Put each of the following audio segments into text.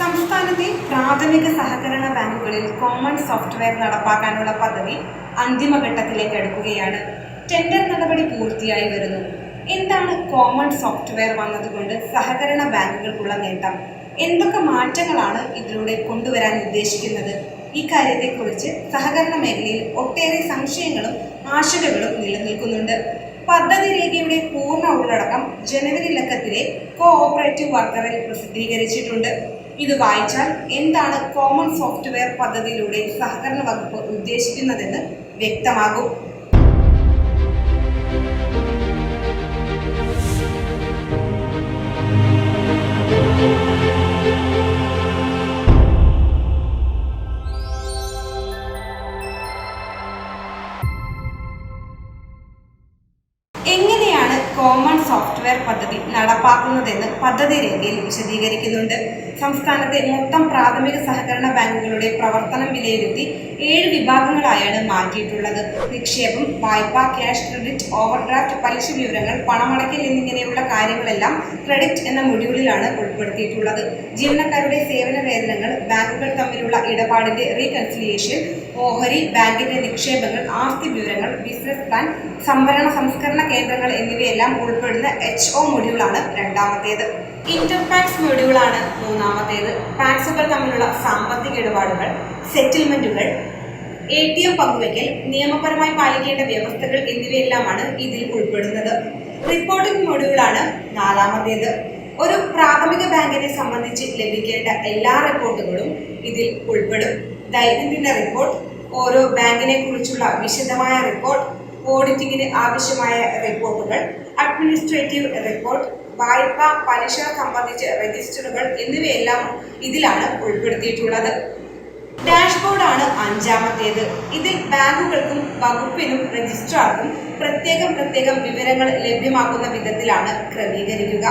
സംസ്ഥാനത്തെ പ്രാഥമിക സഹകരണ ബാങ്കുകളിൽ കോമൺ സോഫ്റ്റ്വെയർ നടപ്പാക്കാനുള്ള പദ്ധതി അന്തിമഘട്ടത്തിലേക്ക് അടുക്കുകയാണ്. ടെൻഡർ നടപടി പൂർത്തിയായി വരുന്നു. എന്താണ് കോമൺ സോഫ്റ്റ്വെയർ വന്നതുകൊണ്ട് സഹകരണ ബാങ്കുകൾക്കുള്ള നേട്ടം? എന്തൊക്കെ മാറ്റങ്ങളാണ് ഇതിലൂടെ കൊണ്ടുവരാൻ ഉദ്ദേശിക്കുന്നത്? ഇക്കാര്യത്തെക്കുറിച്ച് സഹകരണ മേഖലയിൽ ഒട്ടേറെ സംശയങ്ങളും ആശങ്കകളും നിലനിൽക്കുന്നുണ്ട്. പദ്ധതി രേഖയുടെ പൂർണ ഉള്ളടക്കം ജനുവരി ലക്കത്തിലെ കോ ഓപ്പറേറ്റീവ് വർക്കറിൽ പ്രസിദ്ധീകരിച്ചിട്ടുണ്ട്. ഇത് വായിച്ചാൽ എന്താണ് കോമൺ സോഫ്റ്റ്വെയർ പദ്ധതിയിലൂടെ സഹകരണ വകുപ്പ് ഉദ്ദേശിക്കുന്നതെന്ന് വ്യക്തമാകും. എങ്ങനെയാണ് കോമൺ സോഫ്റ്റ്വെയർ പദ്ധതി നടപ്പാക്കുന്നതെന്ന് പദ്ധതി രേഖയിൽ വിശദീകരിക്കുന്നുണ്ട്. സംസ്ഥാനത്തെ മൊത്തം പ്രാഥമിക സഹകരണ ബാങ്കുകളുടെ പ്രവർത്തനം വിലയിരുത്തി ഏഴ് വിഭാഗങ്ങളായാണ് മാറ്റിയിട്ടുള്ളത്. നിക്ഷേപം വായ്പ ക്യാഷ് ക്രെഡിറ്റ് ഓവർഡ്രാഫ്റ്റ് പലിശ വിവരങ്ങൾ പണമടയ്ക്കൽ എന്നിങ്ങനെയുള്ള കാര്യങ്ങളെല്ലാം ക്രെഡിറ്റ് എന്ന മൊഡ്യൂളിലാണ് ഉൾപ്പെടുത്തിയിട്ടുള്ളത്. ജീവനക്കാരുടെ സേവന വേതനങ്ങൾ ബാങ്കുകൾ തമ്മിലുള്ള ഇടപാടിന്റെ റീകൺസിലിയേഷൻ ഓഹരി ബാങ്കിന്റെ നിക്ഷേപങ്ങൾ ആസ്തി വിവരങ്ങൾ ബിസിനസ് പ്ലാൻ സംവരണ സംസ്കരണ കേന്ദ്രങ്ങൾ എന്നിവയെല്ലാം ഉൾപ്പെടുന്ന എച്ച് ഒ മൊഡ്യൂളാണ് രണ്ടാമത്തേത്. ഇന്റർപാക്സ് മൊഡ്യൂളാണ് മൂന്നാമത്തേത്. പാക്സുകൾ തമ്മിലുള്ള സാമ്പത്തിക ഇടപാടുകൾ സെറ്റിൽമെന്റുകൾ എ ടി എം പങ്കുവയ്ക്കൽ നിയമപരമായി പാലിക്കേണ്ട വ്യവസ്ഥകൾ എന്നിവയെല്ലാമാണ് ഇതിൽ ഉൾപ്പെടുന്നത്. റിപ്പോർട്ടിംഗ് മൊഡ്യൂളാണ് നാലാമത്തേത്. ഒരു പ്രാഥമിക ബാങ്കിനെ സംബന്ധിച്ച് ലഭിക്കേണ്ട എല്ലാ റിപ്പോർട്ടുകളും ഇതിൽ ഉൾപ്പെടും. ദൈനംദിന റിപ്പോർട്ട് ഓരോ ബാങ്കിനെ കുറിച്ചുള്ള വിശദമായ റിപ്പോർട്ട് ഓഡിറ്റിങ്ങിന് ആവശ്യമായ റിപ്പോർട്ടുകൾ അഡ്മിനിസ്ട്രേറ്റീവ് റെക്കോർഡ് വായ്പ പലിശ സംബന്ധിച്ച് രജിസ്റ്ററുകൾ എന്നിവയെല്ലാം ഇതിലാണ് ഉൾപ്പെടുത്തിയിട്ടുള്ളത്. ഡാഷ്ബോർഡാണ് അഞ്ചാമത്തേത്. ഇതിൽ ബാങ്കുകൾക്കും വകുപ്പിനും രജിസ്ട്രാർക്കും പ്രത്യേകം പ്രത്യേകം വിവരങ്ങൾ ലഭ്യമാക്കുന്ന വിധത്തിലാണ് ക്രമീകരിക്കുക.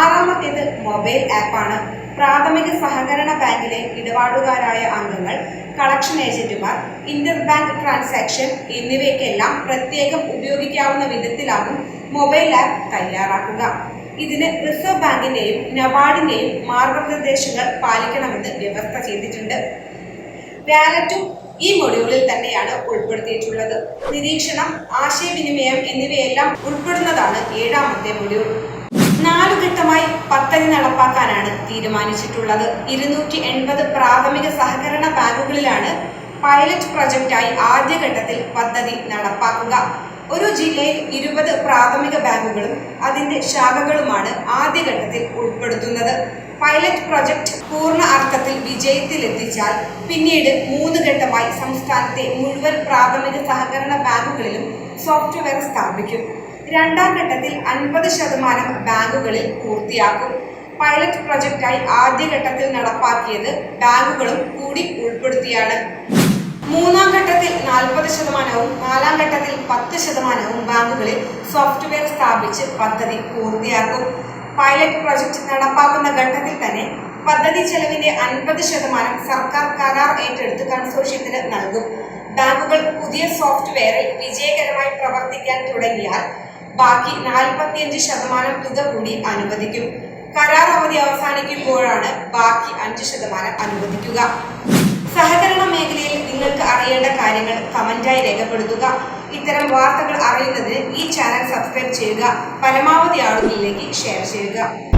ആറാമത്തേത് മൊബൈൽ ആപ്പാണ്. പ്രാഥമിക സഹകരണ ബാങ്കിലെ ഇടപാടുകാരായ അംഗങ്ങൾ കളക്ഷൻ ഏജന്റുമാർ ഇന്റർ ബാങ്ക് ട്രാൻസാക്ഷൻ എന്നിവയ്ക്കെല്ലാം പ്രത്യേകം ഉപയോഗിക്കാവുന്ന വിധത്തിലാകും മൊബൈൽ ആപ്പ് തയ്യാറാക്കുക. ഇതിന് റിസർവ് ബാങ്കിന്റെയും നബാർഡിന്റെയും മാർഗനിർദ്ദേശങ്ങൾ പാലിക്കണമെന്ന് വ്യവസ്ഥ ചെയ്തിട്ടുണ്ട്. വാലറ്റും ഈ മൊഡ്യൂളിൽ തന്നെയാണ് ഉൾപ്പെടുത്തിയിട്ടുള്ളത്. നിരീക്ഷണം ആശയവിനിമയം എന്നിവയെല്ലാം ഉൾപ്പെടുന്നതാണ് ഏഴാമത്തെ മൊഡ്യൂൾ. നാലു ഘട്ടമായി പദ്ധതി നടപ്പാക്കാനാണ് തീരുമാനിച്ചിട്ടുള്ളത്. ഇരുന്നൂറ്റി എൺപത് പ്രാഥമിക സഹകരണ ബാങ്കുകളിലാണ് പൈലറ്റ് പ്രൊജക്റ്റായി ആദ്യഘട്ടത്തിൽ പദ്ധതി നടപ്പാക്കുക. ഒരു ജില്ലയിൽ ഇരുപത് പ്രാഥമിക ബാങ്കുകളും അതിന്റെ ശാഖകളുമാണ് ആദ്യഘട്ടത്തിൽ ഉൾപ്പെടുത്തുന്നത്. പൈലറ്റ് പ്രൊജക്ട് പൂർണ അർത്ഥത്തിൽ വിജയത്തിലെത്തിച്ചാൽ പിന്നീട് മൂന്ന് ഘട്ടമായി സംസ്ഥാനത്തെ മുഴുവൻ പ്രാഥമിക സഹകരണ ബാങ്കുകളിലും സോഫ്റ്റ്വെയർ സ്ഥാപിക്കും. രണ്ടാം ഘട്ടത്തിൽ അൻപത് ശതമാനം ബാങ്കുകളിൽ പൂർത്തിയാക്കും. പൈലറ്റ് പ്രൊജക്റ്റായി ആദ്യഘട്ടത്തിൽ നടപ്പാക്കിയത് ബാങ്കുകളും കൂടി ഉൾപ്പെടുത്തിയാണ്. മൂന്നാം ഘട്ടത്തിൽ നാൽപ്പത് ശതമാനവും നാലാം ഘട്ടത്തിൽ പത്ത് ശതമാനവും ബാങ്കുകളിൽ സോഫ്റ്റ്വെയർ സ്ഥാപിച്ച് പദ്ധതി പൂർത്തിയാക്കും. പൈലറ്റ് പ്രോജക്റ്റ് നടപ്പാക്കുന്ന ഘട്ടത്തിൽ തന്നെ പദ്ധതി ചെലവിന്റെ അൻപത് ശതമാനം സർക്കാർ കരാർ ഏറ്റെടുത്ത് കൺസോർഷ്യത്തിന് നൽകും. ബാങ്കുകൾ പുതിയ സോഫ്റ്റ്വെയറിൽ വിജയകരമായി പ്രവർത്തിക്കാൻ തുടങ്ങിയാൽ ബാക്കി നാൽപ്പത്തിയഞ്ച് ശതമാനം തുക കൂടി അനുവദിക്കും. കരാർ അവധി അവസാനിക്കുമ്പോഴാണ് ബാക്കി അഞ്ച് ശതമാനം അനുവദിക്കുക. സഹകരണ മേഖലയിൽ നിങ്ങൾക്ക് അറിയേണ്ട കാര്യങ്ങൾ കമന്റായി രേഖപ്പെടുത്തുക. ഇത്തരം വാർത്തകൾ അറിയുന്നതിന് ഈ ചാനൽ സബ്സ്ക്രൈബ് ചെയ്യുക. പരമാവധി ആളുകളിലേക്ക് ഷെയർ ചെയ്യുക.